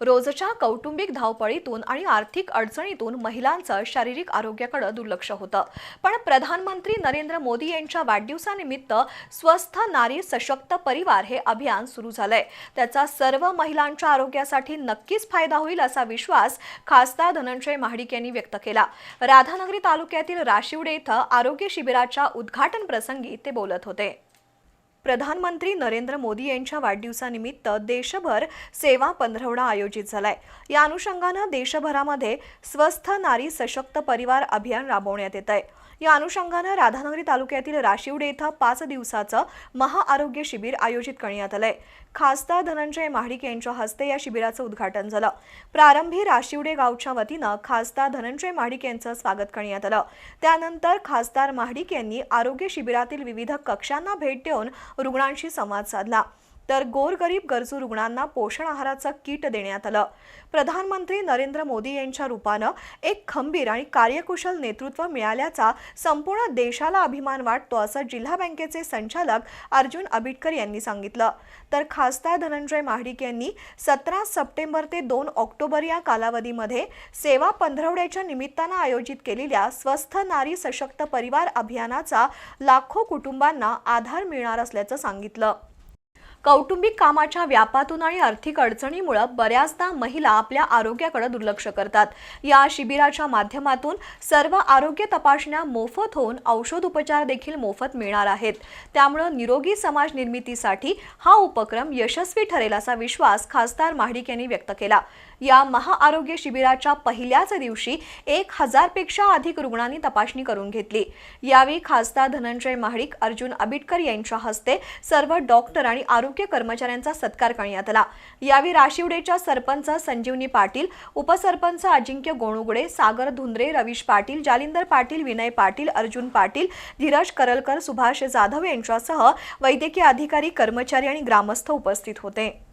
रोजच्या कौटुंबिक धावपळीतून आणि आर्थिक अडचणीतून महिलांचं शारीरिक आरोग्याकडे दुर्लक्ष होतं. पण प्रधानमंत्री नरेंद्र मोदी यांच्या वाढदिवसानिमित्त स्वस्थ नारी सशक्त परिवार हे अभियान सुरू झालंय. त्याचा सर्व महिलांच्या आरोग्यासाठी नक्कीच फायदा होईल असा विश्वास खासदार धनंजय महाडिक यांनी व्यक्त केला. राधानगरी तालुक्यातील राशिवडे इथं आरोग्य शिबिराच्या उद्घाटन प्रसंगी ते बोलत होते. प्रधानमंत्री नरेंद्र मोदी यांच्या वाढदिवसानिमित्त देशभर सेवा पंधरवडा आयोजित झालाय. या अनुषंगानं देशभरामध्ये स्वस्थ नारी सशक्त परिवार अभियान राबवण्यात येत आहे या अनुषंगानं राधानगरी तालुक्यातील राशिवडे इथं पाच दिवसाचं महाआरोग्य शिबिर आयोजित करण्यात आलंय. खासदार धनंजय महाडिक यांच्या हस्ते या शिबिराचं उद्घाटन झालं. प्रारंभी राशिवडे गावच्या वतीनं खासदार धनंजय महाडिक यांचं स्वागत करण्यात आलं. त्यानंतर खासदार महाडिक यांनी आरोग्य शिबिरातील विविध कक्षांना भेट देऊन रुग्णांशी संवाद साधला. तर गोरगरीब गरजू रुग्णांना पोषण आहाराचं किट देण्यात आलं. प्रधानमंत्री नरेंद्र मोदी यांच्या रूपानं एक खंबीर आणि कार्यकुशल नेतृत्व मिळाल्याचा संपूर्ण देशाला अभिमान वाटतो असं जिल्हा बँकेचे संचालक अर्जुन आबिटकर यांनी सांगितलं. तर खासदार धनंजय महाडिक यांनी सतरा सप्टेंबर ते दोन ऑक्टोबर या कालावधीमध्ये सेवा पंधरवड्याच्या निमित्तानं आयोजित केलेल्या स्वस्थ नारी सशक्त परिवार अभियानाचा लाखो कुटुंबांना आधार मिळणार असल्याचं सांगितलं. कौटुंबिक कामाच्या व्यापातून आणि आर्थिक अडचणीमुळे बऱ्याचदा महिला आपल्या आरोग्याकडे दुर्लक्ष करतात. या शिबिराच्या माध्यमातून सर्व आरोग्य तपासण्या मोफत होऊन औषध उपचार देखील मोफत मिळणार आहेत. त्यामुळं निरोगी समाज निर्मितीसाठी हा उपक्रम यशस्वी ठरेल असा विश्वास खासदार महाडिक यांनी व्यक्त केला. या महाआरोग्य शिबिराच्या पहिल्याच दिवशी एक हजारपेक्षा अधिक रुग्णांनी तपासणी करून घेतली. यावेळी खासदार धनंजय महाडिक अर्जुन आबिटकर यांच्या हस्ते सर्व डॉक्टर आणि आरोग्य कर्मचाऱ्यांचा सत्कार करण्यात आला. यावेळी राशिवडेच्या सरपंच संजीवनी पाटील उपसरपंच अजिंक्य गोणुगडे सागर धुंद्रे रवीश पाटील जालिंदर पाटील विनय पाटील अर्जुन पाटील धीरज करलकर सुभाष जाधव यांच्यासह वैद्यकीय अधिकारी कर्मचारी आणि ग्रामस्थ उपस्थित होते.